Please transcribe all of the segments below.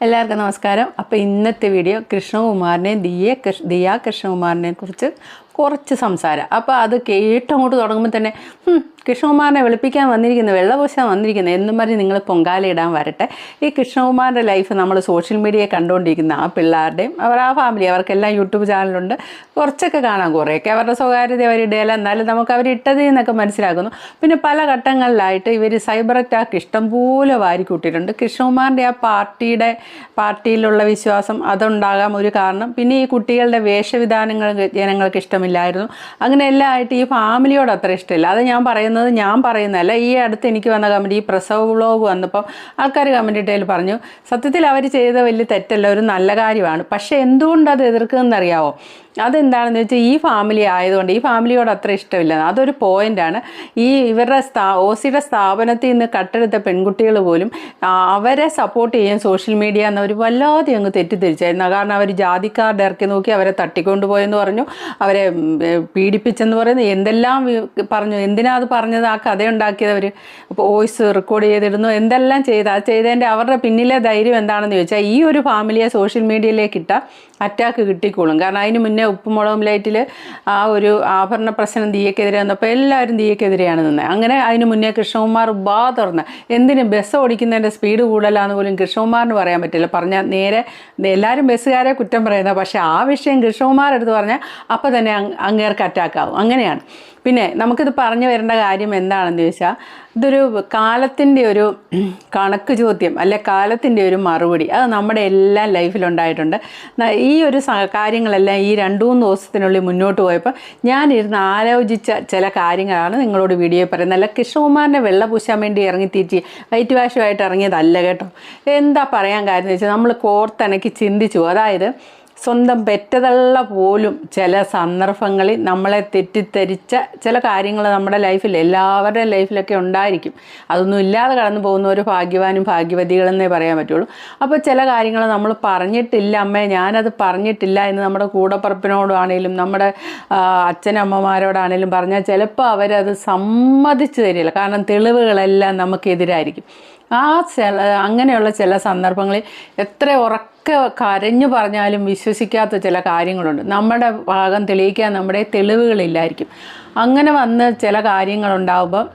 എല്ലാവർക്കും നമസ്കാരം. അപ്പോൾ ഇന്നത്തെ വീഡിയോ കൃഷ്ണകുമാറിനെ ദിയെ ദിയ കൃഷ്ണകുമാറിനെ കുറിച്ച് കുറച്ച് സംസാരം. അപ്പോൾ അത് കേട്ടങ്ങോട്ട് തുടങ്ങുമ്പോൾ തന്നെ "ഹും, കൃഷ്ണകുമാറിനെ വെളുപ്പിക്കാൻ വന്നിരിക്കുന്നു വെള്ളപൂശാൻ വന്നിരിക്കുന്നു എന്നും പറഞ്ഞ് നിങ്ങൾ പൊങ്കാലയിടാൻ വരട്ടെ. ഈ കൃഷ്ണകുമാറിന്റെ ലൈഫ് നമ്മൾ സോഷ്യൽ മീഡിയയെ കണ്ടുകൊണ്ടിരിക്കുന്ന ആ പിള്ളേരുടെയും അവർ ആ ഫാമിലി അവർക്കെല്ലാം യൂട്യൂബ് ചാനലുണ്ട് കുറച്ചൊക്കെ കാണാം കുറേയൊക്കെ. അവരുടെ സ്വകാര്യത അവർ ഇടയില്ല എന്നാലും നമുക്ക് അവർ ഇട്ടത് എന്നൊക്കെ മനസ്സിലാക്കുന്നു. പിന്നെ പല ഘട്ടങ്ങളിലായിട്ട് ഇവർ സൈബർ അറ്റാക്ക് ഇഷ്ടം പോലെ വാരിക്കൂട്ടിയിട്ടുണ്ട്. കൃഷ്ണകുമാറിന്റെ ആ പാർട്ടിയുടെ പാർട്ടിയിലുള്ള വിശ്വാസം അതുണ്ടാകാം ഒരു കാരണം. പിന്നെ ഈ കുട്ടികളുടെ വേഷവിധാനങ്ങൾ ജനങ്ങൾക്ക് ഇഷ്ടമില്ലായിരുന്നു. അങ്ങനെ എല്ലാം ആയിട്ട് ഈ ഫാമിലിയോട് അത്ര ഇഷ്ടമില്ല. അത് ഞാൻ പറയുന്നത് ഞാൻ പറയുന്നതല്ല. ഈ അടുത്ത് എനിക്ക് വന്ന കമന്റ് ഈ പ്രസവ വ്ളോഗ് വന്നപ്പം ആൾക്കാർ കമന്റ് ഇട്ടതിൽ പറഞ്ഞു സത്യത്തിൽ അവർ ചെയ്ത വലിയ തെറ്റല്ല ഒരു നല്ല കാര്യമാണ്. പക്ഷേ എന്തുകൊണ്ട് അത് എതിർക്കുന്നതെന്നറിയാവോ അതെന്താണെന്ന് വെച്ചാൽ ഈ ഫാമിലി ആയതുകൊണ്ട് ഈ ഫാമിലിയോട് അത്ര ഇഷ്ടമില്ല. അതൊരു പോയിന്റാണ് ഈ ഇവരുടെ സ്ഥാ ഒ സിയുടെ സ്ഥാപനത്തിൽ നിന്ന് കട്ടെടുത്ത പെൺകുട്ടികൾ പോലും അവരെ സപ്പോർട്ട് ചെയ്യാൻ സോഷ്യൽ മീഡിയ എന്നവർ വല്ലാതെ അങ്ങ് തെറ്റിദ്ധരിച്ചായിരുന്നു. കാരണം അവർ ജാതിക്കാരുടെ ഇറക്കി നോക്കി അവരെ തട്ടിക്കൊണ്ടുപോയെന്ന് പറഞ്ഞു. അവരെ പീഡിപ്പിച്ചെന്ന് പറയുന്നത് എന്തെല്ലാം പറഞ്ഞു എന്തിനാ അത് പറഞ്ഞത്? ആ കഥ ഉണ്ടാക്കിയത് അവർ വോയിസ് റെക്കോർഡ് ചെയ്തിരുന്നു. എന്തെല്ലാം ചെയ്ത് അത് ചെയ്തതിന്റെ അവരുടെ പിന്നിലെ ധൈര്യം എന്താണെന്ന് ചോദിച്ചാൽ ഈ ഒരു ഫാമിലിയെ സോഷ്യൽ മീഡിയയിലേക്ക് ഇട്ട അറ്റാക്ക് കിട്ടിക്കോളും. കാരണം അതിന് മുന്നേ ഉപ്പുമുളകും ലൈറ്റിൽ ആ ഒരു ആഭരണ പ്രശ്നം ദീയക്കെതിരെ വന്നപ്പോൾ എല്ലാവരും ദീയക്കെതിരെയാണ് നിന്നത് അങ്ങനെ അതിന് മുന്നേ കൃഷ്ണകുമാർ ബാ തുറന്ന്. എന്തിനും ബസ് ഓടിക്കുന്നതിന്റെ സ്പീഡ് കൂടുതലാന്ന് പോലും കൃഷ്ണകുമാറിന് പറയാൻ പറ്റില്ല. പറഞ്ഞാൽ നേരെ എല്ലാവരും ബസ്സുകാരെ കുറ്റം പറയുന്നത് പക്ഷേ ആ വിഷയം കൃഷ്ണകുമാർ എടുത്ത് പറഞ്ഞാൽ അപ്പോൾ തന്നെ അങ് അങ്ങേർക്ക് അറ്റാക്കാവും അങ്ങനെയാണ്. പിന്നെ നമുക്കിത് പറഞ്ഞു വരേണ്ട കാര്യം എന്താണെന്ന് ചോദിച്ചാൽ ഇതൊരു കാലത്തിന്റെ ഒരു കണക്ക് ചോദ്യം അല്ലെ കാലത്തിന്റെ ഒരു മറുപടി. അത് നമ്മുടെ എല്ലാ ലൈഫിലുണ്ടായിട്ടുണ്ട്. ഈ ഒരു കാര്യങ്ങളെല്ലാം ഈ രണ്ടു മൂന്ന് ദിവസത്തിനുള്ളിൽ മുന്നോട്ട് പോയപ്പോൾ ഞാനിരുന്ന് ആലോചിച്ച ചില കാര്യങ്ങളാണ് നിങ്ങളോട് വീഡിയോ പറയുന്നത്. അല്ല കൃഷ്ണകുമാറിനെ വെള്ള പൂശാൻ വേണ്ടി ഇറങ്ങി തിരിച്ച് വൈറ്റ് വാഷുമായിട്ട് ഇറങ്ങിയതല്ല കേട്ടോ. എന്താ പറയാൻ കാര്യം എന്ന് വെച്ചാൽ നമ്മൾ കോർത്തിണക്കി ചിന്തിച്ചു. അതായത് സ്വന്തം പെറ്റതള്ള പോലും ചില സന്ദർഭങ്ങളിൽ നമ്മളെ തെറ്റിദ്ധരിച്ച ചില കാര്യങ്ങൾ നമ്മുടെ ലൈഫിൽ എല്ലാവരുടെ ലൈഫിലൊക്കെ ഉണ്ടായിരിക്കും. അതൊന്നും ഇല്ലാതെ കടന്നു പോകുന്ന ഒരു ഭാഗ്യവാനും ഭാഗ്യവതികളെന്നേ പറയാൻ പറ്റുള്ളൂ. അപ്പോൾ ചില കാര്യങ്ങൾ നമ്മൾ പറഞ്ഞിട്ടില്ല അമ്മേ ഞാനത് പറഞ്ഞിട്ടില്ല എന്ന് നമ്മുടെ കൂടപ്പറപ്പിനോടാണേലും നമ്മുടെ അച്ഛനമ്മമാരോടാണേലും പറഞ്ഞാൽ ചിലപ്പോൾ അവരത് സമ്മതിച്ചു തരില്ല. കാരണം തെളിവുകളെല്ലാം നമുക്കെതിരായിരിക്കും. ആ ചില അങ്ങനെയുള്ള ചില സന്ദർഭങ്ങളിൽ എത്ര ഉറക്കെ കരഞ്ഞു പറഞ്ഞാലും വിശ്വസിക്കാത്ത ചില കാര്യങ്ങളുണ്ട്. നമ്മുടെ ഭാഗം തെളിയിക്കാൻ നമ്മുടെ തെളിവുകളില്ലായിരിക്കും. അങ്ങനെ വന്ന് ചില കാര്യങ്ങളുണ്ടാവുമ്പോൾ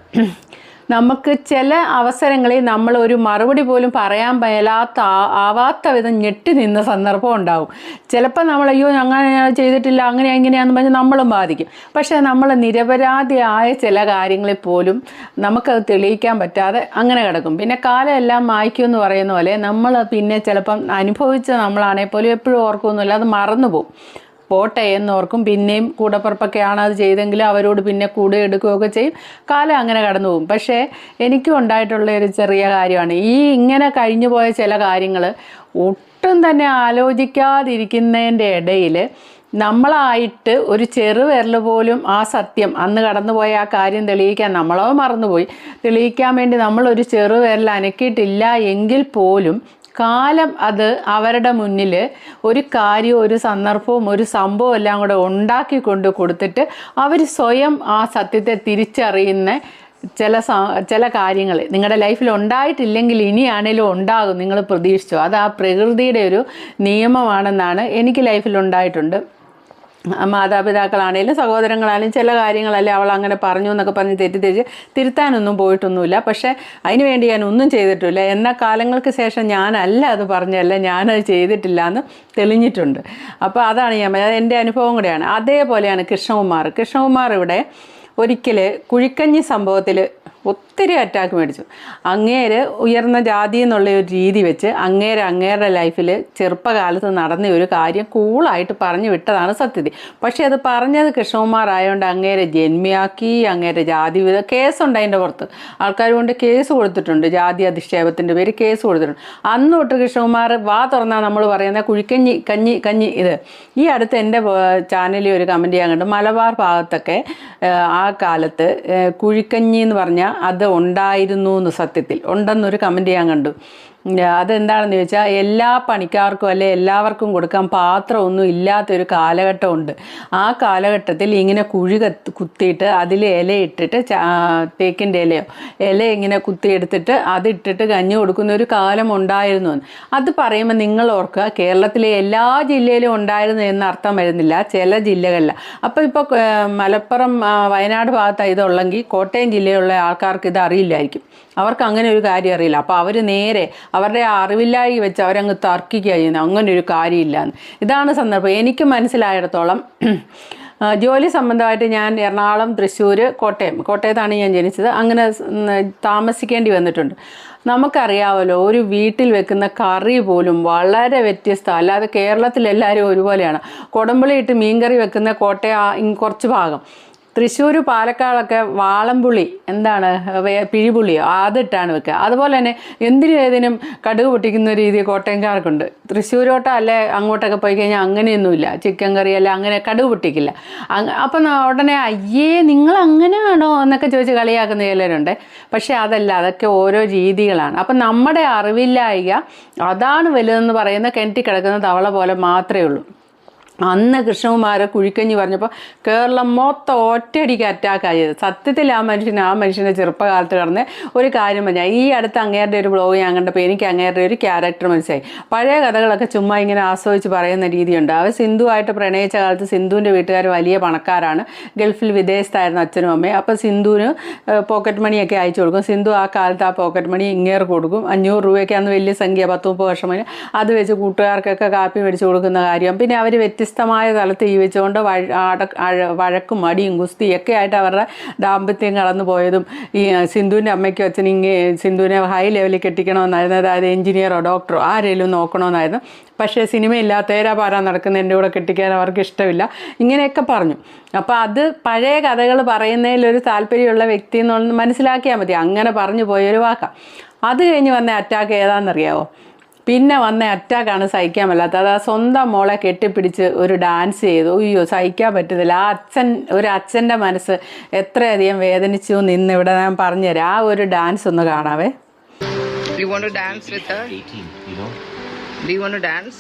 നമുക്ക് ചില അവസരങ്ങളിൽ നമ്മൾ ഒരു മറുപടി പോലും പറയാൻ മേലാത്ത ആവാത്ത വിധം ഞെട്ടി നിന്ന സന്ദർഭം ഉണ്ടാവും. ചിലപ്പോൾ നമ്മൾ അയ്യോ അങ്ങനെ ചെയ്തിട്ടില്ല അങ്ങനെ എങ്ങനെയാണെന്ന് പറഞ്ഞാൽ നമ്മളും ബാധിക്കും. പക്ഷേ നമ്മൾ നിരപരാധിയായ ചില കാര്യങ്ങളിൽ പോലും നമുക്കത് തെളിയിക്കാൻ പറ്റാതെ അങ്ങനെ കിടക്കും. പിന്നെ കാലം എല്ലാം മായ്ക്കും എന്ന് പറയുന്ന പോലെ നമ്മൾ പിന്നെ ചിലപ്പം അനുഭവിച്ച നമ്മളാണെങ്കിൽ പോലും എപ്പോഴും ഓർക്കുമൊന്നുമില്ല അത് മറന്നു പോകും പോട്ടെ എന്നോർക്കും. പിന്നെയും കൂടപ്പുറപ്പൊക്കെയാണ് അത് ചെയ്തെങ്കിൽ അവരോട് പിന്നെ കൂടെ എടുക്കുകയൊക്കെ ചെയ്യും. കാലം അങ്ങനെ കടന്നു പോകും. പക്ഷേ എനിക്കും ഉണ്ടായിട്ടുള്ള ഒരു ചെറിയ കാര്യമാണ്. ഈ ഇങ്ങനെ കഴിഞ്ഞു പോയ ചില കാര്യങ്ങൾ ഒട്ടും തന്നെ ആലോചിക്കാതിരിക്കുന്നതിന്റെ ഇടയിൽ നമ്മളായിട്ട് ഒരു ചെറുവിരൽ പോലും ആ സത്യം അന്ന് കടന്നുപോയ ആ കാര്യം തെളിയിക്കാൻ നമ്മളോ മറന്നുപോയി. തെളിയിക്കാൻ വേണ്ടി നമ്മളൊരു ചെറുവിരൽ അനക്കിയിട്ടില്ല എങ്കിൽ പോലും കാലം അത് അവരുടെ മുന്നിൽ ഒരു കാര്യവും ഒരു സന്ദർഭവും ഒരു സംഭവം എല്ലാം കൂടെ ഉണ്ടാക്കി കൊണ്ട് കൊടുത്തിട്ട് അവർ സ്വയം ആ സത്യത്തെ തിരിച്ചറിയുന്ന ചില ചില കാര്യങ്ങൾ. നിങ്ങളുടെ ലൈഫിൽ ഉണ്ടായിട്ടില്ലെങ്കിൽ ഇനിയാണേലും ഉണ്ടാകും. നിങ്ങൾ പ്രതീക്ഷിച്ചു. അത് ആ പ്രകൃതിയുടെ ഒരു നിയമമാണെന്നാണ് എനിക്ക് ലൈഫിൽ ഉണ്ടായിട്ടുണ്ട്. മാതാപിതാക്കളാണേലും സഹോദരങ്ങളാണേലും ചില കാര്യങ്ങളല്ലേ അവൾ അങ്ങനെ പറഞ്ഞു എന്നൊക്കെ പറഞ്ഞ് തെറ്റിദ്ധരിച്ച് തിരുത്താനൊന്നും പോയിട്ടൊന്നുമില്ല. പക്ഷേ അതിന് വേണ്ടി ഞാൻ ഒന്നും ചെയ്തിട്ടില്ല. എന്നാൽ കാലങ്ങൾക്ക് ശേഷം ഞാനല്ല അത് പറഞ്ഞല്ല ഞാനത് ചെയ്തിട്ടില്ല എന്ന് തെളിഞ്ഞിട്ടുണ്ട്. അപ്പോൾ അതാണ് ഞാൻ. എന്റെ അനുഭവം കൂടെയാണ്. അതേപോലെയാണ് കൃഷ്ണകുമാർ. കൃഷ്ണകുമാർ ഇവിടെ ഒരിക്കൽ കുഴിക്കഞ്ഞി സംഭവത്തിൽ ഒത്തിരി അറ്റാക്ക് മേടിച്ചു. അങ്ങേര് ഉയർന്ന ജാതി എന്നുള്ള ഒരു രീതി വെച്ച് അങ്ങേര് അങ്ങേരുടെ ലൈഫിൽ ചെറുപ്പകാലത്ത് നടന്ന ഒരു കാര്യം കൂളായിട്ട് പറഞ്ഞു വിട്ടതാണ് സത്യതി. പക്ഷേ അത് പറഞ്ഞത് കൃഷ്ണകുമാർ ആയതുകൊണ്ട് അങ്ങേരെ ജന്മിയാക്കി അങ്ങേരെ ജാതി വിധ കേസുണ്ട് അതിന്റെ പുറത്ത്. ആൾക്കാർ കൊണ്ട് കേസ് കൊടുത്തിട്ടുണ്ട് ജാതി അധിക്ഷേപത്തിന്റെ പേര് കേസ് കൊടുത്തിട്ടുണ്ട്. അന്ന് തൊട്ട് കൃഷ്ണകുമാർ വാ തുറന്നാൽ നമ്മൾ പറയുന്ന കുഴിക്കഞ്ഞി കഞ്ഞി കഞ്ഞി ഇത്. ഈ അടുത്ത് എന്റെ ചാനലിൽ ഒരു കമന്റ് ചെയ്യാൻ കണ്ടു. മലബാർ ഭാഗത്തൊക്കെ ആ കാലത്ത് കുഴിക്കഞ്ഞി എന്ന് പറഞ്ഞാൽ അത് ഉണ്ടായിരുന്നു എന്ന് സത്യത്തിൽ. ഉണ്ടെന്നൊരു കമന്റ് ചെയ്യാൻ കണ്ടു. അതെന്താണെന്ന് ചോദിച്ചാൽ എല്ലാ പണിക്കാർക്കും അല്ലെ എല്ലാവർക്കും കൊടുക്കാൻ പാത്രമൊന്നും ഇല്ലാത്തൊരു കാലഘട്ടമുണ്ട്. ആ കാലഘട്ടത്തിൽ ഇങ്ങനെ കുഴി കത്ത് കുത്തിയിട്ട് അതിൽ ഇല ഇട്ടിട്ട് തേക്കിന്റെ ഇലയോ ഇല ഇങ്ങനെ കുത്തിയെടുത്തിട്ട് അതിട്ടിട്ട് കഞ്ഞി കൊടുക്കുന്ന ഒരു കാലം ഉണ്ടായിരുന്നു. അത് പറയുമ്പോൾ നിങ്ങൾ ഓർക്കുക കേരളത്തിലെ എല്ലാ ജില്ലയിലും ഉണ്ടായിരുന്നു എന്ന് അർത്ഥം വരുന്നില്ല. ചില ജില്ലകളിൽ അപ്പോൾ ഇപ്പോൾ മലപ്പുറം വയനാട് ഭാഗത്താണ് ഇതുള്ളെങ്കിൽ കോട്ടയം ജില്ലയിലുള്ള ആൾക്കാർക്ക് ഇത് അറിയില്ലായിരിക്കും. അവർക്ക് അങ്ങനെ ഒരു കാര്യം അറിയില്ല. അപ്പോൾ അവർ നേരെ അവരുടെ അറിവില്ലായി വെച്ച് അവരങ്ങ് തർക്കിക്കുക ചെയ്യുന്നത് അങ്ങനെ ഒരു കാര്യമില്ല ഇതാണ് സന്ദർഭം. എനിക്ക് മനസ്സിലായിടത്തോളം ജോലി സംബന്ധമായിട്ട് ഞാൻ എറണാകുളം തൃശ്ശൂർ കോട്ടയം കോട്ടയത്താണ് ഞാൻ ജനിച്ചത്. അങ്ങനെ താമസിക്കേണ്ടി വന്നിട്ടുണ്ട്. നമുക്കറിയാമല്ലോ ഒരു വീട്ടിൽ വെക്കുന്ന കറി പോലും വളരെ വ്യത്യസ്ത. അല്ലാതെ കേരളത്തിൽ എല്ലാവരും ഒരുപോലെയാണ്. കുടമ്പുളി ഇട്ട് മീൻകറി വെക്കുന്ന കോട്ടയ കുറച്ച് ഭാഗം. തൃശ്ശൂർ പാലക്കാടൊക്കെ വാളംപുളി എന്താണ് പിഴിപുളിയോ അതിട്ടാണ് വെക്കുക. അതുപോലെ തന്നെ എന്തിനു ഏതിനും കടുക് പൊട്ടിക്കുന്ന രീതി കോട്ടയംകാർക്കുണ്ട്. തൃശ്ശൂരോട്ടോ അല്ലെ അങ്ങോട്ടൊക്കെ പോയി കഴിഞ്ഞാൽ അങ്ങനെയൊന്നുമില്ല. ചിക്കൻ കറി അല്ല അങ്ങനെ കടുക് പൊട്ടിക്കില്ല. അപ്പം ഉടനെ അയ്യേ നിങ്ങൾ അങ്ങനെയാണോ എന്നൊക്കെ ചോദിച്ച് കളിയാക്കുന്ന ചിലരുണ്ട്. പക്ഷേ അതല്ല അതൊക്കെ ഓരോ രീതികളാണ്. അപ്പം നമ്മുടെ അറിവില്ലായിക അതാണ് വലുതെന്ന് പറയുന്ന കിണറ്റി കിടക്കുന്ന തവള പോലെ മാത്രമേ ഉള്ളൂ. അന്ന് കൃഷ്ണകുമാരെ കുഴിക്കഞ്ഞി പറഞ്ഞപ്പോൾ കേരളം മൊത്തം ഒറ്റയടിക്ക് അറ്റാക്ക് ആയത് സത്യത്തിൽ ആ മനുഷ്യൻ ആ മനുഷ്യന്റെ ചെറുപ്പകാലത്ത് കിടന്ന് ഒരു കാര്യം പറഞ്ഞാൽ ഈ അടുത്ത് അങ്ങേരുടെ ഒരു ബ്ലോഗ് ഞാൻ കണ്ടപ്പോൾ എനിക്ക് അങ്ങേരുടെ ഒരു ക്യാരക്ടർ മനസ്സിലായി. പഴയ കഥകളൊക്കെ ചുമ്മാ ഇങ്ങനെ ആസ്വദിച്ച് പറയുന്ന രീതിയുണ്ട്. അവർ സിന്ധുവായിട്ട് പ്രണയിച്ച കാലത്ത് സിന്ധുവിന്റെ വീട്ടുകാർ വലിയ പണക്കാരാണ്. ഗൾഫിൽ വിദേശത്തായിരുന്നു അച്ഛനും അമ്മയും. അപ്പോൾ സിന്ധുവിന് പോക്കറ്റ് മണിയൊക്കെ അയച്ചു കൊടുക്കും. സിന്ധു ആ കാലത്ത് ആ പോക്കറ്റ് മണി ഇങ്ങേർ കൊടുക്കും. അഞ്ഞൂറ് രൂപയ്ക്ക് അന്ന് വലിയ സംഖ്യ പത്ത് മുപ്പത് വർഷം അത് വെച്ച് കൂട്ടുകാർക്കൊക്കെ കാപ്പി മേടിച്ച് കൊടുക്കുന്ന കാര്യം. പിന്നെ അവർ വ്യത്യസ്തമായ തലത്തിൽ ജീവിച്ചുകൊണ്ട് വഴക്കും മടിയും ഗുസ്തിയൊക്കെ ആയിട്ട് അവരുടെ ദാമ്പത്യം കടന്നു പോയതും ഈ സിന്ധുവിന്റെ അമ്മയ്ക്കും അച്ഛനും ഇങ്ങനെ സിന്ധുവിനെ ഹൈ ലെവലിൽ കെട്ടിക്കണമെന്നായിരുന്നു. അതായത് എഞ്ചിനീയറോ ഡോക്ടറോ ആരെങ്കിലും നോക്കണമെന്നായിരുന്നു. പക്ഷേ ഇല്ലാത്ത ഏരാ പാരാ നടക്കുന്ന എന്റെ കൂടെ കെട്ടിക്കാൻ അവർക്ക് ഇഷ്ടമില്ല. ഇങ്ങനെയൊക്കെ പറഞ്ഞു. അപ്പോൾ അത് പഴയ കഥകൾ പറയുന്നതിലൊരു താല്പര്യമുള്ള വ്യക്തി എന്നുള്ളത് മനസ്സിലാക്കിയാൽ മതി. അങ്ങനെ പറഞ്ഞു പോയൊരു വാക്കാം. അത് കഴിഞ്ഞ് വന്ന അറ്റാക്ക് ഏതാണെന്നറിയാവോ? പിന്നെ വന്ന അറ്റാക്കാണ് സഹിക്കാൻ പറ്റാത്ത അത് ആ സ്വന്തം മോളെ കെട്ടിപ്പിടിച്ച് ഒരു ഡാൻസ് ചെയ്തു. അയ്യോ സഹിക്കാൻ പറ്റുന്നില്ല ആ അച്ഛൻ ഒരു അച്ഛന്റെ മനസ്സ് എത്രയധികം വേദനിച്ചു നിന്ന് ഇവിടെ ഞാൻ പറഞ്ഞുതരാം. ആ ഒരു ഡാൻസ് ഒന്ന് കാണാവേ. You want to dance with her? 18, you know. Do you want to dance?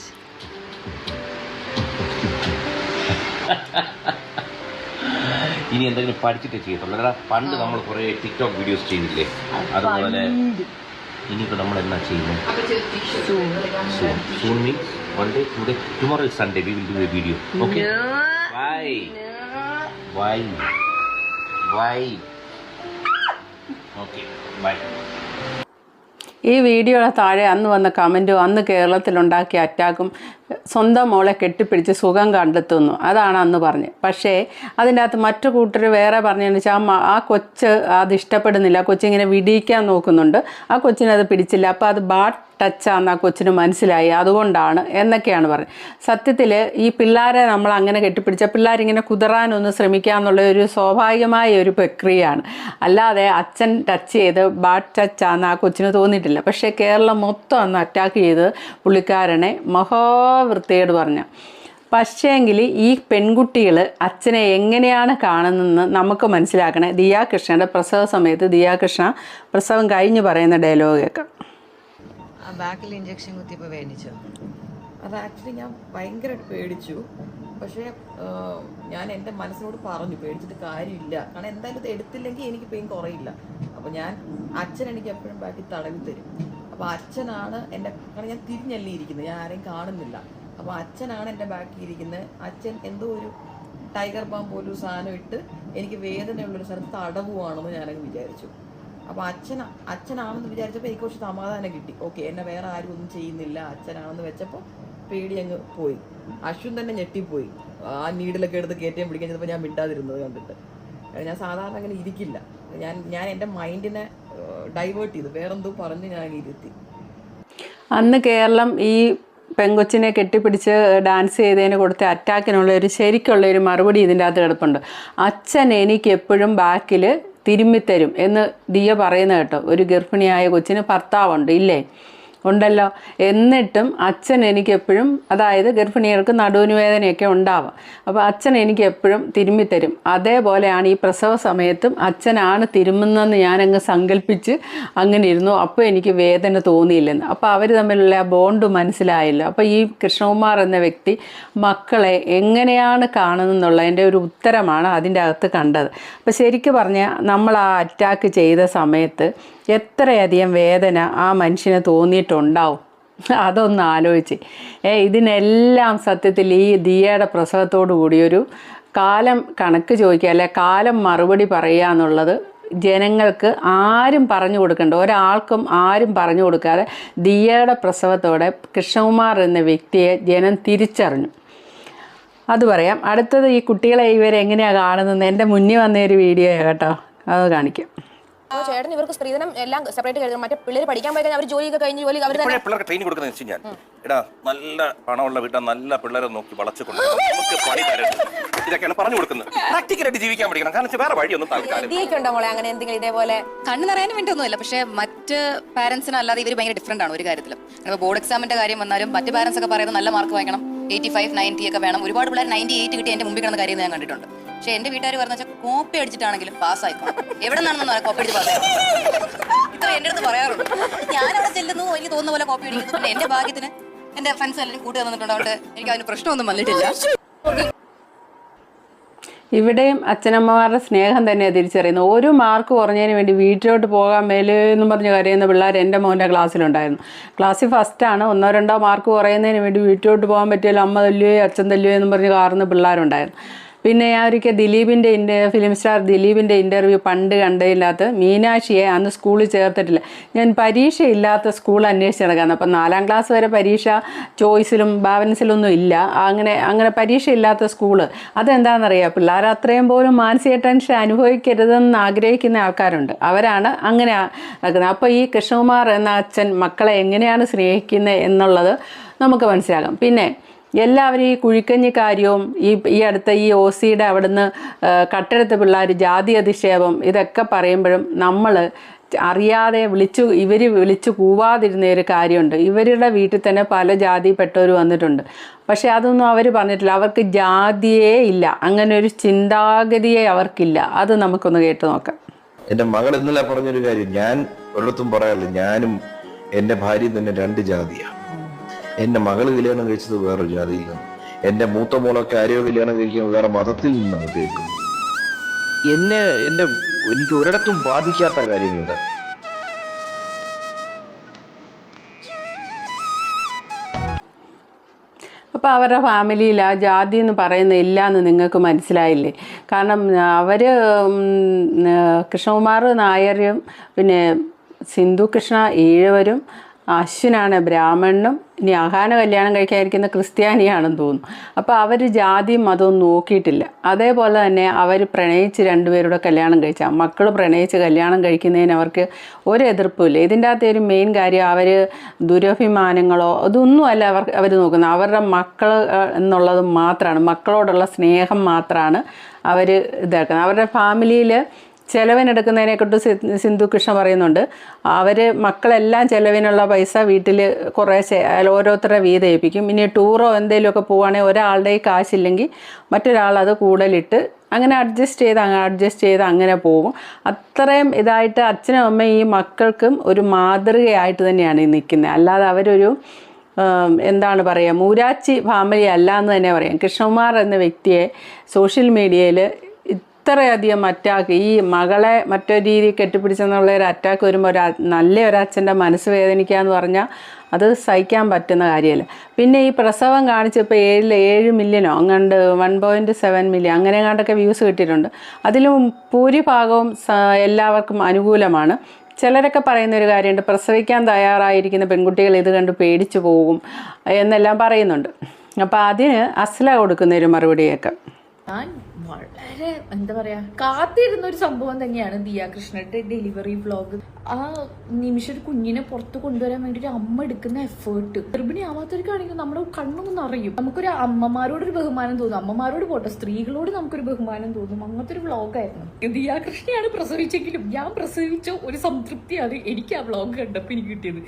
ഇനി എന്തെങ്കിലും പഠിച്ചിട്ട് ചെയ്യത്തുള്ളൂ. പണ്ട് നമ്മൾ കുറേ ടിക്ടോക്ക് വീഡിയോസ് ചെയ്തില്ലേ അതുപോലെ ഇനിയിപ്പോൾ നമ്മൾ എന്നാ ചെയ്യുന്നത് soon means one day today tomorrow is Sunday we will do a video okay why why why okay bye ഈ വീഡിയോയുടെ താഴെ അന്ന് വന്ന കമന്റും അന്ന് കേരളത്തിലുണ്ടാക്കിയ അറ്റാക്കും സ്വന്തം മോളെ കെട്ടിപ്പിടിച്ച് സുഖം കണ്ടെത്തുന്നു. അതാണ് അന്ന് പറഞ്ഞത് പക്ഷേ അതിന്റെ അകത്ത് മറ്റു കൂട്ടർ വേറെ പറഞ്ഞതെന്ന് വെച്ചാൽ ആ കൊച്ച് അത് ഇഷ്ടപ്പെടുന്നില്ല. കൊച്ചിങ്ങനെ വിടിയിക്കാൻ നോക്കുന്നുണ്ട്. ആ കൊച്ചിനത് പിടിച്ചില്ല. അപ്പോൾ അത് ബാഡ് ടച്ചാന്ന് ആ കൊച്ചിന് മനസ്സിലായി. അതുകൊണ്ടാണ് എന്നൊക്കെയാണ് പറഞ്ഞത് സത്യത്തിൽ ഈ പിള്ളേരെ നമ്മൾ അങ്ങനെ കെട്ടിപ്പിടിച്ച പിള്ളേരിങ്ങനെ കുതിറാനൊന്ന് ശ്രമിക്കുക എന്നുള്ള ഒരു സ്വാഭാവികമായ ഒരു പ്രക്രിയയാണ്. അല്ലാതെ അച്ഛൻ ടച്ച് ചെയ്ത് ബാഡ് ടച്ചാന്ന് ആ കൊച്ചിന് തോന്നിയിട്ടില്ല. പക്ഷേ കേരളം മൊത്തം അന്ന് അറ്റാക്ക് ചെയ്ത് പുള്ളിക്കാരനെ മഹാവൃത്തിയോട് പറഞ്ഞു. പക്ഷേങ്കിൽ ഈ പെൺകുട്ടികൾ അച്ഛനെ എങ്ങനെയാണ് കാണുന്നതെന്ന് നമുക്ക് മനസ്സിലാക്കണേ. ദിയാ കൃഷ്ണയുടെ പ്രസവ സമയത്ത് ദിയാ കൃഷ്ണ പ്രസവം കഴിഞ്ഞ് പറയുന്ന ഡയലോഗ് കേൾക്കാം ആ ബാക്കിൽ ഇഞ്ചക്ഷൻ കുത്തിയപ്പോൾ വേണിച്ചു? അത് ആക്ച്വലി ഞാൻ ഭയങ്കരമായിട്ട് പേടിച്ചു. പക്ഷേ ഞാൻ എന്റെ മനസ്സിനോട് പറഞ്ഞു. പേടിച്ചിട്ട് കാര്യമില്ല. കാരണം എന്തായാലും ഇത് എടുത്തില്ലെങ്കിൽ എനിക്ക് പെയിൻ കുറയില്ല. അപ്പോൾ ഞാൻ അച്ഛൻ എനിക്ക് എപ്പോഴും ബാക്കി തടവി തരും. അപ്പോൾ അച്ഛനാണ് എന്റെ കാരണം ഞാൻ തിരിഞ്ഞല്ലേ ഇരിക്കുന്നത് ഞാൻ ആരെയും കാണുന്നില്ല. അപ്പോൾ അച്ഛനാണ് എന്റെ ബാക്കി ഇരിക്കുന്നത് അച്ഛൻ എന്തോ ഒരു ടൈഗർ ബാം പോലൊരു സാധനം ഇട്ട് എനിക്ക് വേദനയുള്ളൊരു സ്ഥലത്ത് തടവുവാണെന്ന് ഞാനങ്ങ് വിചാരിച്ചു. അപ്പോൾ അച്ഛൻ അച്ഛനാണെന്ന് വിചാരിച്ചപ്പോൾ എനിക്ക് കുറച്ച് സമാധാനം കിട്ടി. ഓക്കെ എന്നെ വേറെ ആരും ഒന്നും ചെയ്യുന്നില്ല അച്ഛനാണെന്ന് വെച്ചപ്പോൾ പേടി അങ്ങ് പോയി. അശ്വിൻ തന്നെ ഞെട്ടിപ്പോയി. ആ നീഡിലൊക്കെ എടുത്ത് കയറ്റം പിടിക്കാൻ ചെന്നപ്പോൾ ഞാൻ മിണ്ടാതിരുന്നത് കണ്ടിട്ട്. ഞാൻ സാധാരണ അങ്ങനെ ഇരിക്കില്ല. ഞാൻ ഞാൻ എന്റെ മൈൻഡിനെ ഡൈവേർട്ട് ചെയ്തു. വേറെന്തോ പറഞ്ഞ് ഞാൻ ഇരുത്തി. അന്ന് കേരളം ഈ പെങ്കൊച്ചിനെ കെട്ടിപ്പിടിച്ച് ഡാൻസ് ചെയ്തതിന് കൊടുത്ത അറ്റാക്കിനുള്ള ഒരു ശരിക്കുള്ള ഒരു മറുപടി ഇതിന്റെ അകത്ത് കിടപ്പുണ്ട്. അച്ഛൻ എനിക്ക് എപ്പോഴും ബാക്കിൽ തിരുമ്മിത്തരും എന്ന് ദിയ പറയുന്ന കേട്ടോ. ഒരു ഗർഭിണിയായ കൊച്ചിന് ഭർത്താവുണ്ട്. ഇല്ലേ? ഉണ്ടല്ലോ. എന്നിട്ടും അച്ഛൻ എനിക്കെപ്പോഴും അതായത് ഗർഭിണികൾക്ക് നടുവിന് വേദനയൊക്കെ ഉണ്ടാവാം. അപ്പോൾ അച്ഛൻ എനിക്ക് എപ്പോഴും തരും. അതേപോലെയാണ് ഈ പ്രസവ സമയത്തും അച്ഛനാണ് തിരുമുന്നതെന്ന് ഞാനങ്ങ് സങ്കല്പിച്ച് അങ്ങനെ ഇരുന്നു. അപ്പോൾ എനിക്ക് വേദന തോന്നിയില്ലെന്ന്. അപ്പോൾ അവർ തമ്മിലുള്ള ആ ബോണ്ട് മനസ്സിലായില്ല. അപ്പോൾ ഈ കൃഷ്ണകുമാർ എന്ന വ്യക്തി മക്കളെ എങ്ങനെയാണ് കാണുന്നതെന്നുള്ളതിന്റെ ഒരു ഉത്തരമാണ് അതിന്റെ അകത്ത് കണ്ടത്. അപ്പോൾ ശരിക്കും പറഞ്ഞാൽ നമ്മൾ ആ അറ്റാക്ക് ചെയ്ത സമയത്ത് എത്രയധികം വേദന ആ മനുഷ്യന് തോന്നിയിട്ടുണ്ടാവും? അതൊന്ന് ആലോചിച്ച്. ഏ ഇതിനെല്ലാം സത്യത്തിൽ ഈ ദിയയുടെ പ്രസവത്തോടു കൂടിയൊരു കാലം കണക്ക് ചോദിക്കുക അല്ലെ കാലം മറുപടി പറയുക എന്നുള്ളത് ജനങ്ങൾക്ക് ആരും പറഞ്ഞു കൊടുക്കണ്ട ഒരാൾക്കും ആരും പറഞ്ഞു കൊടുക്കാതെ ദിയയുടെ പ്രസവത്തോടെ കൃഷ്ണകുമാർ എന്ന വ്യക്തിയെ ജനം തിരിച്ചറിഞ്ഞു. അത് പറയാം. അടുത്തത് ഈ കുട്ടികളെ ഇവരെങ്ങനെയാണ് കാണുന്നത്? എന്റെ മുന്നിൽ വന്ന ഒരു വീഡിയോ കേട്ടോ. അത് കാണിക്കാം. ചേട്ടൻ ഇവർക്ക് സ്ത്രീധനം എല്ലാം സെപ്പറേറ്റ് കഴിഞ്ഞു മറ്റേ പിള്ളേർ പഠിക്കാൻ പോയി കഴിഞ്ഞാൽ അവർ ജോലിയൊക്കെ കഴിഞ്ഞ് ജോലി അവർ പിള്ളേർ പിള്ളേർക്ക് ട്രെയിനിങ് കൊടുക്കുന്നത് വെച്ച് ഞാൻ. എടാ നല്ല പണമുള്ള വീട്ടിൽ നല്ല പിള്ളേരെ നോക്കി വളച്ചു കൊണ്ട് നമുക്ക് പണി തരരുത്. ഇതൊക്കെയാണ് പറഞ്ഞു കൊടുക്കുന്നത്. പ്രാക്ടിക്കലായിട്ട് ജീവിക്കാൻ പഠിക്കണം. കാരണം വെച്ചാൽ വേറെ വഴിയൊന്നും വിധിയൊക്കെ ഉണ്ടോ മോളെ അങ്ങനെ എന്തെങ്കിലും ഇതേപോലെ? കണ്ണു നിറയാൻ വേണ്ടി ഒന്നുമില്ല പക്ഷേ മറ്റ് പാരന്റ്സിന് അല്ലാതെ ഇവർ ഭയങ്കര ഡിഫറെന്റ് ആണ് ഒരു കാര്യത്തിലും. ബോർഡ് എക്സാമിന്റെ കാര്യം വന്നാലും മറ്റ് പാരന്റ്സ് ഒക്കെ പറയുന്നത് നല്ല മാർക്ക് വാങ്ങണം എയ്റ്റി ഫൈവ് നയന്റി ഒക്കെ വേണം. ഒരുപാട് പിള്ളേർ നയന്റി എയ്റ്റ് കിട്ടി എന്റെ മുമ്പിൽ കിടന്ന കാര്യം ഞാൻ കണ്ടിട്ടുണ്ട്. പക്ഷേ എന്റെ വീട്ടുകാർ പറഞ്ഞ കോപ്പി അടിച്ചിട്ടാണെങ്കിലും പാസ് ആയിക്കോ. എവിടെ നിന്നാണെന്ന് പറയാം കോപ്പി അടിച്ച് പാസ് ഇത്ര എന്റെ അടുത്ത് പറയാറുണ്ട് ഞാൻ അവിടെ ചെല്ലുന്നു എനിക്ക് തോന്നുന്ന പോലെ കോപ്പി അടിക്കുന്നു. പിന്നെ എന്റെ ഭാഗ്യത്തിന് എന്റെ ഫ്രണ്ട്സ് എല്ലാവരും കൂട്ടി വന്നിട്ടുണ്ട്. അവിടെ എനിക്ക് അതിന് പ്രശ്നമൊന്നും വന്നിട്ടില്ല. ഇവിടെയും അച്ഛനമ്മമാരുടെ സ്നേഹം തന്നെയാണ് തിരിച്ചറിയുന്നത്. ഒരു മാർക്ക് കുറഞ്ഞതിന് വേണ്ടി വീട്ടിലോട്ട് പോകാൻ മേലെന്നും പറഞ്ഞ് കരയുന്ന പിള്ളേർ എന്റെ മോന്റെ ക്ലാസ്സിലുണ്ടായിരുന്നു. ക്ലാസ്സിൽ ഫസ്റ്റാണ് ഒന്നോ രണ്ടോ മാർക്ക് കുറയുന്നതിന് വേണ്ടി വീട്ടിലോട്ട് പോകാൻ പറ്റിയാലും അമ്മ തല്ലുകയോ അച്ഛൻ തല്ലുകയോ എന്നും പറഞ്ഞ് കാറുന്ന പിള്ളേരുണ്ടായിരുന്നു. പിന്നെ ഞാൻ ഒരിക്കൽ ദിലീപിന്റെ ഇന്റർ ഫിലിം സ്റ്റാർ ദിലീപിന്റെ ഇന്റർവ്യൂ പണ്ട് കണ്ടതിനകത്ത് മീനാക്ഷിയെ അന്ന് സ്കൂളിൽ ചേർത്തിട്ടില്ല. ഞാൻ പരീക്ഷയില്ലാത്ത സ്കൂൾ അന്വേഷിച്ച് നടക്കാന്ന്. അപ്പം നാലാം ക്ലാസ് വരെ പരീക്ഷ ചോയ്സിലും ബാലൻസിലൊന്നും ഇല്ല. അങ്ങനെ അങ്ങനെ പരീക്ഷയില്ലാത്ത സ്കൂൾ അതെന്താണെന്നറിയാം പിള്ളേർ അത്രയും പോലും മാനസിക ടെൻഷൻ അനുഭവിക്കരുതെന്ന് ആഗ്രഹിക്കുന്ന ആൾക്കാരുണ്ട്. അവരാണ് അങ്ങനെ നടക്കുന്നത്. അപ്പോൾ ഈ കൃഷ്ണകുമാർ എന്ന അച്ഛൻ മക്കളെ എങ്ങനെയാണ് സ്നേഹിക്കുന്നത് എന്നുള്ളത് നമുക്ക് മനസ്സിലാകാം പിന്നെ എല്ലാവരും ഈ കുഴിക്കഞ്ഞി കാര്യവും ഈ ഈ അടുത്ത ഈ ഒ സിയുടെ അവിടുന്ന് കട്ടെടുത്ത പിള്ളേർ ജാതി അധിക്ഷേപം ഇതൊക്കെ പറയുമ്പോഴും നമ്മൾ അറിയാതെ വിളിച്ചു ഇവർ വിളിച്ചു കൂവാതിരുന്ന ഒരു കാര്യമുണ്ട്. ഇവരുടെ വീട്ടിൽ തന്നെ പല ജാതിപ്പെട്ടവർ വന്നിട്ടുണ്ട്. പക്ഷേ അതൊന്നും അവർ പറഞ്ഞിട്ടില്ല. അവർക്ക് ജാതിയേ ഇല്ല. അങ്ങനെ ഒരു ചിന്താഗതിയെ അവർക്കില്ല. അത് നമുക്കൊന്ന് കേട്ട് നോക്കാം. എന്റെ മകൾ ഇന്നലെ പറഞ്ഞൊരു കാര്യം ഞാൻ ഒരിടത്തും പറയാറില്ല. ഞാനും എന്റെ ഭാര്യയും തന്നെ രണ്ട് ജാതിയാണ് എന്റെ മകൾ കല്യാണം കഴിച്ചത് വേറെ ജാതിയിൽ നിന്ന് എന്റെ മൂത്ത മോളൊക്കെ ആരെയോ കല്യാണം കഴിക്കുന്നത് വേറെ മതത്തിൽ നിന്നാണ് കേൾക്കുന്നത്. എന്നെ എന്റെ എനിക്ക് ഒരിടത്തും ബാധിക്കാത്ത കാര്യങ്ങളുണ്ട്. അപ്പോൾ അവരുടെ ഫാമിലിയിൽ ആ ജാതി എന്ന് പറയുന്ന ഇല്ല എന്ന് നിങ്ങൾക്ക് മനസ്സിലായില്ലേ? കാരണം അവർ കൃഷ്ണകുമാർ നായരും പിന്നെ സിന്ധു കൃഷ്ണ ഈഴവരും അശ്വിനാണ് ബ്രാഹ്മണനും ഇനി അഹാന കല്യാണം കഴിക്കാതിരിക്കുന്ന ക്രിസ്ത്യാനിയാണെന്ന് തോന്നുന്നു. അപ്പോൾ അവർ ജാതി മതവും നോക്കിയിട്ടില്ല. അതേപോലെ തന്നെ അവർ പ്രണയിച്ച് രണ്ടുപേരുടെ കല്യാണം കഴിച്ച മക്കൾ പ്രണയിച്ച് കല്യാണം കഴിക്കുന്നതിന് അവർക്ക് ഒരു എതിർപ്പുമില്ല. ഇതിന്റെ അകത്ത് ഒരു മെയിൻ കാര്യം അവർ ദുരഭിമാനങ്ങളോ അതൊന്നുമല്ല അവർ അവർ നോക്കുന്നത്. അവരുടെ മക്കൾ എന്നുള്ളത് മാത്രമാണ് മക്കളോടുള്ള സ്നേഹം മാത്രമാണ് അവർ ഇതാക്കുന്നത്. അവരുടെ ഫാമിലിയിൽ ചിലവിനെടുക്കുന്നതിനെക്കൊണ്ട് സിന്ധു കൃഷ്ണ പറയുന്നുണ്ട്. അവർ മക്കളെല്ലാം ചിലവിനുള്ള പൈസ വീട്ടിൽ കുറേ ഓരോരുത്തരുടെ വീതം ഏൽപ്പിക്കും. ഇനി ടൂറോ എന്തെങ്കിലുമൊക്കെ പോവുകയാണെങ്കിൽ ഒരാളുടെ ഈ കാശില്ലെങ്കിൽ മറ്റൊരാളത് കൂടുതലിട്ട് അങ്ങനെ അഡ്ജസ്റ്റ് ചെയ്ത് അഡ്ജസ്റ്റ് ചെയ്ത് അങ്ങനെ പോകും. അത്രയും ഇതായിട്ട് അച്ഛനും അമ്മയും ഈ മക്കൾക്കും ഒരു മാതൃകയായിട്ട് തന്നെയാണ് ഈ നിൽക്കുന്നത്. അല്ലാതെ അവരൊരു എന്താണ് പറയുക മൂരാച്ചി ഫാമിലി അല്ല എന്ന് തന്നെ പറയാം. കൃഷ്ണകുമാർ എന്ന വ്യക്തിയെ സോഷ്യൽ മീഡിയയിൽ ഇത്രയധികം അറ്റാക്ക് ഈ മകളെ മറ്റൊരു രീതിയിൽ കെട്ടിപ്പിടിച്ചെന്നുള്ള ഒരു അറ്റാക്ക് വരുമ്പോൾ ഒരു നല്ല ഒരു അച്ഛന്റെ മനസ്സ് വേദനിക്കുക എന്ന് പറഞ്ഞാൽ അത് സഹിക്കാൻ പറ്റുന്ന കാര്യമല്ല. പിന്നെ ഈ പ്രസവം കാണിച്ചപ്പോൾ ഏഴിൽ ഏഴ് മില്യനോ അങ്ങണ്ട് വൺ പോയിന്റ് സെവൻ മില്യൺ അങ്ങനെ കണ്ടൊക്കെ വ്യൂസ് കിട്ടിയിട്ടുണ്ട്. അതിലും ഭൂരിഭാഗവും എല്ലാവർക്കും അനുകൂലമാണ്. ചിലരൊക്കെ പറയുന്ന ഒരു കാര്യമുണ്ട് പ്രസവിക്കാൻ തയ്യാറായിരിക്കുന്ന പെൺകുട്ടികൾ ഇത് കണ്ട് പേടിച്ചു പോകും എന്നെല്ലാം പറയുന്നുണ്ട്. അപ്പോൾ അതിന് അസ്ല കൊടുക്കുന്ന ഒരു മറുപടിയൊക്കെ. ഞാൻ വളരെ എന്താ പറയാ കാത്തിരുന്ന ഒരു സംഭവം തന്നെയാണ് ദിയ കൃഷ്ണന്റെ ഡെലിവറി വ്ലോഗ് ആ നിമിഷം ഒരു കുഞ്ഞിനെ പുറത്ത് കൊണ്ടുവരാൻ വേണ്ടി ഒരു അമ്മ എടുക്കുന്ന എഫേർട്ട് ഗർഭിണി ആവാത്തവർക്കാണെങ്കിൽ നമ്മുടെ കണ്ണൊന്നും അറിയും നമുക്കൊരു അമ്മമാരോടൊരു ബഹുമാനം തോന്നും. അമ്മമാരോട് പോട്ടെ സ്ത്രീകളോട് നമുക്കൊരു ബഹുമാനം തോന്നും. അങ്ങനത്തെ ഒരു വ്ലോഗായിരുന്നു ദിയ കൃഷ്ണയാണ് പ്രസവിച്ചെങ്കിലും ഞാൻ പ്രസവിച്ച ഒരു സംതൃപ്തിയാണ് എനിക്ക് ആ വ്ളോഗ് കണ്ടപ്പോൾ എനിക്ക് കിട്ടിയത്.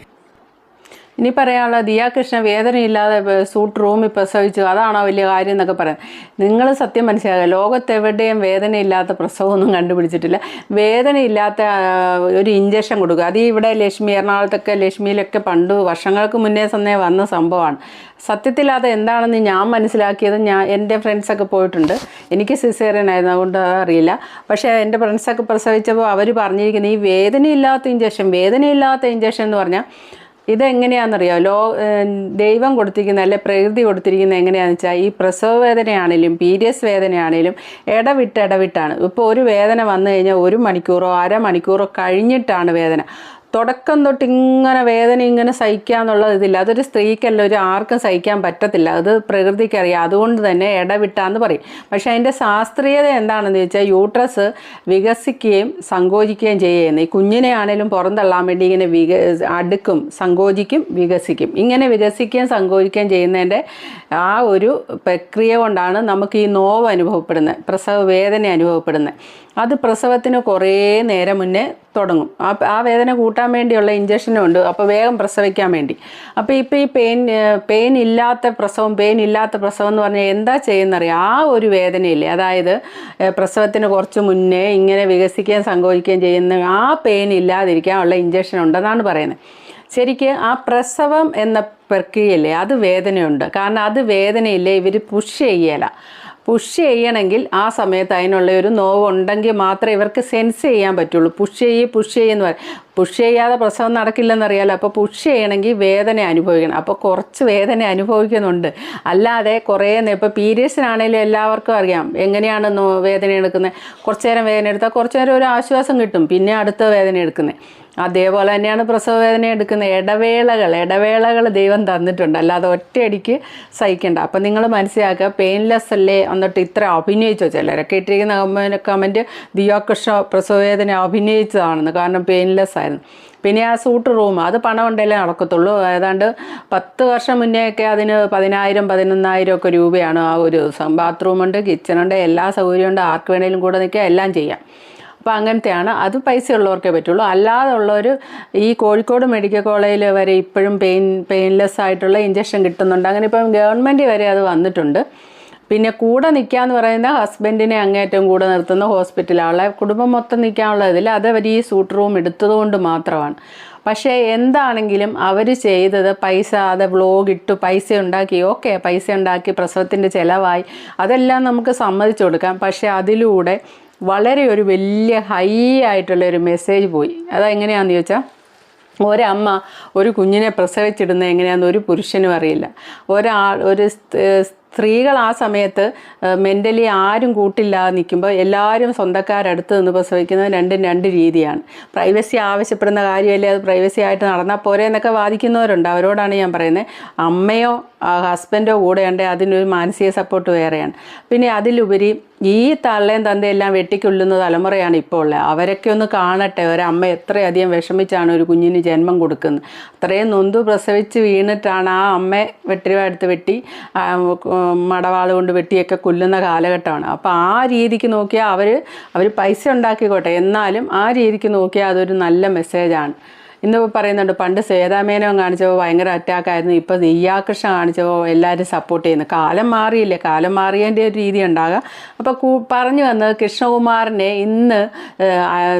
ഇനി പറയാനുള്ളത് ദിയാ കൃഷ്ണ വേദനയില്ലാതെ സൂട്ട് റൂമിൽ പ്രസവിച്ചു. അതാണോ വലിയ കാര്യം എന്നൊക്കെ പറയാം. നിങ്ങൾ സത്യം മനസ്സിലാക്കുക ലോകത്തെവിടെയും വേദനയില്ലാത്ത പ്രസവമൊന്നും കണ്ടുപിടിച്ചിട്ടില്ല. വേദനയില്ലാത്ത ഒരു ഇഞ്ചക്ഷൻ കൊടുക്കുക. അത് ഇവിടെ ലക്ഷ്മി എറണാകുളത്തൊക്കെ ലക്ഷ്മിയിലൊക്കെ പണ്ട് വർഷങ്ങൾക്ക് മുന്നേ തന്നെ വന്ന സംഭവമാണ്. സത്യത്തിൽ അത് എന്താണെന്ന് ഞാൻ മനസ്സിലാക്കിയത് ഞാൻ എന്റെ ഫ്രണ്ട്സൊക്കെ പോയിട്ടുണ്ട്. എനിക്ക് സിസേറിയൻ ആയിരുന്നു അതുകൊണ്ട് അറിയില്ല. പക്ഷേ എന്റെ ഫ്രണ്ട്സൊക്കെ പ്രസവിച്ചപ്പോൾ അവർ പറഞ്ഞിരിക്കുന്നത് ഈ വേദനയില്ലാത്ത ഇഞ്ചക്ഷൻ വേദനയില്ലാത്ത ഇഞ്ചക്ഷൻ എന്ന് പറഞ്ഞാൽ ഇതെങ്ങനെയാണെന്നറിയോ? ലോ ദൈവം കൊടുത്തിരിക്കുന്ന അല്ലെ പ്രകൃതി കൊടുത്തിരിക്കുന്ന എങ്ങനെയാണെന്ന് വെച്ചാൽ ഈ പ്രസവ വേദനയാണേലും പീരിയസ് വേദനയാണേലും ഇടവിട്ട് ഇടവിട്ടാണ് ഇപ്പോൾ ഒരു വേദന വന്നു കഴിഞ്ഞാൽ ഒരു മണിക്കൂറോ അരമണിക്കൂറോ കഴിഞ്ഞിട്ടാണ് വേദന. തുടക്കം തൊട്ട് ഇങ്ങനെ വേദന ഇങ്ങനെ സഹിക്കുക ഇതില്ല. അതൊരു സ്ത്രീക്കല്ല ഒരു ആർക്കും സഹിക്കാൻ പറ്റത്തില്ല. അത് പ്രകൃതിക്കറിയാം. അതുകൊണ്ട് തന്നെ ഇടവിട്ടാന്ന് പറയും. പക്ഷേ അതിന്റെ ശാസ്ത്രീയത എന്താണെന്ന് ചോദിച്ചാൽ യൂട്രസ് വികസിക്കുകയും സങ്കോചിക്കുകയും ചെയ്യുന്ന. ഈ കുഞ്ഞിനെ ആണേലും പുറന്തള്ളാൻ വേണ്ടി ഇങ്ങനെ വിക അടുക്കും സങ്കോചിക്കും വികസിക്കും. ഇങ്ങനെ വികസിക്കുകയും സങ്കോചിക്കുകയും ചെയ്യുന്നതിന്റെ ആ ഒരു പ്രക്രിയ കൊണ്ടാണ് നമുക്ക് ഈ നോവ് അനുഭവപ്പെടുന്നത്. പ്രസവ വേദന അനുഭവപ്പെടുന്നത്. അത് പ്രസവത്തിന് കുറേ നേരം മുന്നേ തുടങ്ങും. ആ ആ വേദന കൂട്ടാൻ വേണ്ടിയുള്ള ഇഞ്ചക്ഷനും ഉണ്ട്. അപ്പോൾ വേഗം പ്രസവിക്കാൻ വേണ്ടി. അപ്പോൾ ഇപ്പോൾ ഈ പെയിൻ പെയിൻ ഇല്ലാത്ത പ്രസവം പെയിൻ ഇല്ലാത്ത പ്രസവം എന്ന് പറഞ്ഞാൽ എന്താ ചെയ്യുന്നറിയാം? ആ ഒരു വേദനയില്ലേ? അതായത് പ്രസവത്തിന് കുറച്ച് മുന്നേ ഇങ്ങനെ വികസിക്കുകയും സങ്കോചിക്കുകയും ചെയ്യുന്ന ആ പെയിൻ ഇല്ലാതിരിക്കാനുള്ള ഇഞ്ചക്ഷൻ ഉണ്ടെന്നാണ് പറയുന്നത്. ശരിക്ക് ആ പ്രസവം എന്ന പ്രക്രിയയില്ലേ അത് വേദനയുണ്ട്. കാരണം അത് വേദനയില്ലേ ഇവർ പുഷ് ചെയ്യല. പുഷ് ചെയ്യണമെങ്കിൽ ആ സമയത്ത് അതിനുള്ള ഒരു നോവ് ഉണ്ടെങ്കിൽ മാത്രമേ ഇവർക്ക് സെൻസ് ചെയ്യാൻ പറ്റുള്ളൂ. പുഷ് ചെയ്യ് പുഷ് ചെയ്യുന്ന പറയും പുഷ് ചെയ്യാതെ പ്രസവം നടക്കില്ലെന്നറിയാലോ. അപ്പോൾ പുഷ് ചെയ്യണമെങ്കിൽ വേദന അനുഭവിക്കണം. അപ്പോൾ കുറച്ച് വേദന അനുഭവിക്കുന്നുണ്ട്. അല്ലാതെ കുറേ ഇപ്പോൾ പീരിയഡ്സിനാണെങ്കിലും എല്ലാവർക്കും അറിയാം. എങ്ങനെയാണ് വേദന എടുക്കുന്നത്? കുറച്ച് നേരം വേദന എടുത്താൽ കുറച്ച് നേരം ഒരു ആശ്വാസം കിട്ടും. പിന്നെ അടുത്ത വേദന എടുക്കുന്നത്. അതേപോലെ തന്നെയാണ് പ്രസവ വേദന എടുക്കുന്നത്. ഇടവേളകൾ ഇടവേളകൾ ദൈവം തന്നിട്ടുണ്ട്. അല്ലാതെ ഒറ്റയടിക്ക് സഹിക്കേണ്ട. അപ്പം നിങ്ങൾ മനസ്സിലാക്കുക പെയിൻലെസ് അല്ലേ? എന്നിട്ട് ഇത്ര അഭിനയിച്ചോ. ചിലരൊക്കെ ഇട്ടിരിക്കുന്ന കമ- കമന്റ് ദിയോകൃഷ്ണ പ്രസവ വേദന അഭിനയിച്ചതാണെന്ന്. കാരണം പെയിൻലെസ് ആയിരുന്നു പിന്നെ ആ സൂട്ട് റൂം അത് പണം ഉണ്ടല്ലേ നടക്കത്തുള്ളൂ. ഏതാണ്ട് പത്ത് വർഷം മുന്നേ ഒക്കെ അതിന് പതിനായിരം പതിനൊന്നായിരം ഒക്കെ രൂപയാണ് ആ ഒരു ബാത്റൂമുണ്ട് കിച്ചണുണ്ട് എല്ലാ സൗകര്യമുണ്ട്. ആർക്ക് വേണേലും കൂടെ നിൽക്കുക എല്ലാം ചെയ്യാം. അപ്പോൾ അങ്ങനത്തെയാണ്. അത് പൈസ ഉള്ളവർക്കേ പറ്റുള്ളൂ. അല്ലാതെ ഉള്ളവർ ഈ കോഴിക്കോട് മെഡിക്കൽ കോളേജിൽ വരെ ഇപ്പോഴും പെയിൻ പെയിൻലെസ് ആയിട്ടുള്ള ഇഞ്ചക്ഷൻ കിട്ടുന്നുണ്ട്. അങ്ങനെ ഇപ്പം ഗവൺമെന്റ് വരെ അത് വന്നിട്ടുണ്ട്. പിന്നെ കൂടെ നിൽക്കാന്ന് പറയുന്ന ഹസ്ബൻഡിനെ അങ്ങേറ്റം കൂടെ നിർത്തുന്ന ഹോസ്പിറ്റലാണ് കുടുംബം മൊത്തം നിൽക്കാനുള്ള ഇതിൽ അത് അവർ ഈ സൂട്ട് റൂം എടുത്തതുകൊണ്ട് മാത്രമാണ്. പക്ഷേ എന്താണെങ്കിലും അവർ ചെയ്തത് പൈസ അത് വ്ലോഗ് ഇട്ടു പൈസ ഉണ്ടാക്കി ഓക്കെ പൈസ ഉണ്ടാക്കി പ്രസവത്തിന്റെ ചിലവായി അതെല്ലാം നമുക്ക് സമ്മതിച്ചു കൊടുക്കാം. പക്ഷേ അതിലൂടെ വളരെ ഒരു വലിയ ഹൈ ആയിട്ടുള്ള ഒരു മെസ്സേജ് പോയി. അതെങ്ങനെയാണെന്ന് ചോദിച്ചാൽ ഒരമ്മ ഒരു കുഞ്ഞിനെ പ്രസവിച്ചിടുന്നത് എങ്ങനെയാണെന്ന് ഒരു പുരുഷനും അറിയില്ല. ഒരാൾ ഒരു സ്ത്രീകൾ ആ സമയത്ത് മെന്റലി ആരും കൂട്ടില്ലാതെ നിൽക്കുമ്പോൾ എല്ലാവരും സ്വന്തക്കാരടുത്ത് നിന്ന് പ്രസവിക്കുന്നത് രണ്ടും രണ്ട് രീതിയാണ്. പ്രൈവസി ആവശ്യപ്പെടുന്ന കാര്യമല്ലേ? അത് പ്രൈവസി ആയിട്ട് നടന്നാൽ പോരെ എന്നൊക്കെ വാദിക്കുന്നവരുണ്ട്. അവരോടാണ് ഞാൻ പറയുന്നത്. അമ്മയോ ഹസ്ബൻഡോ കൂടെ ഉണ്ട്. അതിനൊരു മാനസിക സപ്പോർട്ട് വേറെയാണ്. പിന്നെ അതിലുപരി ഈ തള്ളയും തന്തയെല്ലാം വെട്ടിക്കൊള്ളുന്ന തലമുറയാണ് ഇപ്പോൾ ഉള്ളത്. അവരൊക്കെ ഒന്ന് കാണട്ടെ. ഒരമ്മ എത്രയധികം വിഷമിച്ചാണ് ഒരു കുഞ്ഞിന് ജന്മം കൊടുക്കുന്നത്. അത്രയും നൊന്തു പ്രസവിച്ച് വീണിട്ടാണ് ആ അമ്മ വെട്ടിരിവാടുത്ത് വെട്ടി ആ, മടവാൾ കൊണ്ട് വെട്ടിയൊക്കെ കൊല്ലുന്ന കാലഘട്ടമാണ്. അപ്പോൾ ആ രീതിക്ക് നോക്കിയാൽ അവർ അവർ പൈസ ഉണ്ടാക്കിക്കോട്ടെ. എന്നാലും ആ രീതിക്ക് നോക്കിയാൽ അതൊരു നല്ല മെസ്സേജാണ് ഇന്നിപ്പോൾ പറയുന്നുണ്ട് പണ്ട് സേതാമേനോ കാണിച്ചപ്പോൾ ഭയങ്കര അറ്റാക്കായിരുന്നു ഇപ്പോൾ നെയ്യാകൃഷ്ണ കാണിച്ചപ്പോൾ എല്ലാവരും സപ്പോർട്ട് ചെയ്യുന്നു. കാലം മാറിയില്ലേ? കാലം മാറിയതിന്റെ ഒരു രീതി ഉണ്ടാകാം. അപ്പോൾ കൂ പറഞ്ഞു വന്നത് കൃഷ്ണകുമാറിനെ ഇന്ന്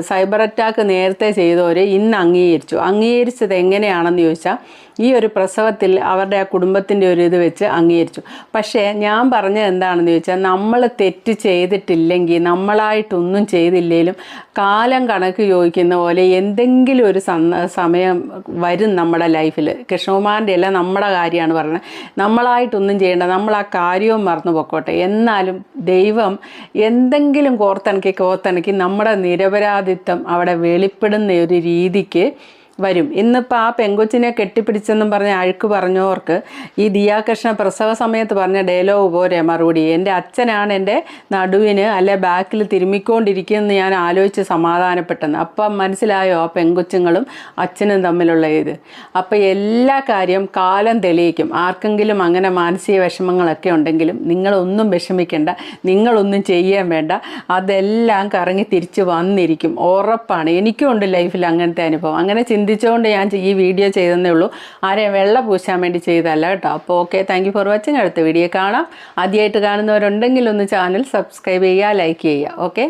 സൈബർ അറ്റാക്ക് നേരത്തെ ചെയ്തവർ ഇന്ന് അംഗീകരിച്ചു. അംഗീകരിച്ചത് എങ്ങനെയാണെന്ന് ചോദിച്ചാൽ ഈ ഒരു പ്രസവത്തിൽ അവരുടെ ആ കുടുംബത്തിന്റെ ഒരു ഇത് വെച്ച് അംഗീകരിച്ചു. പക്ഷേ ഞാൻ പറഞ്ഞത് എന്താണെന്ന് ചോദിച്ചാൽ നമ്മൾ തെറ്റ് ചെയ്തിട്ടില്ലെങ്കിൽ നമ്മളായിട്ടൊന്നും ചെയ്തില്ലെങ്കിലും കാലം കണക്ക് ചോദിക്കുന്ന പോലെ എന്തെങ്കിലും ഒരു സമയം വരും നമ്മുടെ ലൈഫിൽ. കൃഷ്ണകുമാറിന്റെ എല്ലാം നമ്മുടെ കാര്യമാണ് പറയുന്നത് നമ്മളായിട്ടൊന്നും ചെയ്യേണ്ട നമ്മൾ ആ കാര്യവും മറന്നു പൊക്കോട്ടെ. എന്നാലും ദൈവം എന്തെങ്കിലും കോർത്തിണക്കി കോർത്തിണക്കി നമ്മുടെ നിരപരാധിത്വം അവിടെ വെളിപ്പെടുന്ന ഒരു രീതിക്ക് വരും. ഇന്നിപ്പോൾ ആ പെങ്കൊച്ചിനെ കെട്ടിപ്പിടിച്ചെന്നും പറഞ്ഞ് അഴുക്ക് പറഞ്ഞവർക്ക് ഈ ദിയാകൃഷ്ണ പ്രസവ സമയത്ത് പറഞ്ഞ ഡയലോഗ് പോരെ മറുപടി. എന്റെ അച്ഛനാണ് എന്റെ നടുവിന് അല്ലെ ബാക്കിൽ തിരുമ്മിക്കൊണ്ടിരിക്കുന്നത് ഞാൻ ആലോചിച്ച് സമാധാനപ്പെട്ടെന്ന്. അപ്പം മനസ്സിലായോ ആ പെങ്കൊച്ചുങ്ങളും അച്ഛനും തമ്മിലുള്ള ഇത്? അപ്പോൾ എല്ലാ കാര്യം കാലം തെളിയിക്കും. ആർക്കെങ്കിലും അങ്ങനെ മാനസിക വിഷമങ്ങളൊക്കെ ഉണ്ടെങ്കിലും നിങ്ങളൊന്നും വിഷമിക്കേണ്ട നിങ്ങളൊന്നും ചെയ്യാൻ വേണ്ട. അതെല്ലാം കറങ്ങി തിരിച്ച് വന്നിരിക്കും. ഉറപ്പാണ്. എനിക്കും ഉണ്ട് ലൈഫിൽ അങ്ങനത്തെ അനുഭവം. അങ്ങനെ ചിന്തി ചിന്തിച്ചുകൊണ്ട് ഞാൻ ഈ വീഡിയോ ചെയ്തതേ ഉള്ളൂ. ആരെയും വെള്ള പൂശാൻ വേണ്ടി ചെയ്തതല്ല കേട്ടോ. അപ്പോൾ ഓക്കെ താങ്ക് ഫോർ വാച്ചിങ് അടുത്ത വീഡിയോ കാണാം. ആദ്യമായിട്ട് കാണുന്നവരുണ്ടെങ്കിൽ ഒന്ന് ചാനൽ സബ്സ്ക്രൈബ് ചെയ്യുക ലൈക്ക് ചെയ്യുക. ഓക്കെ?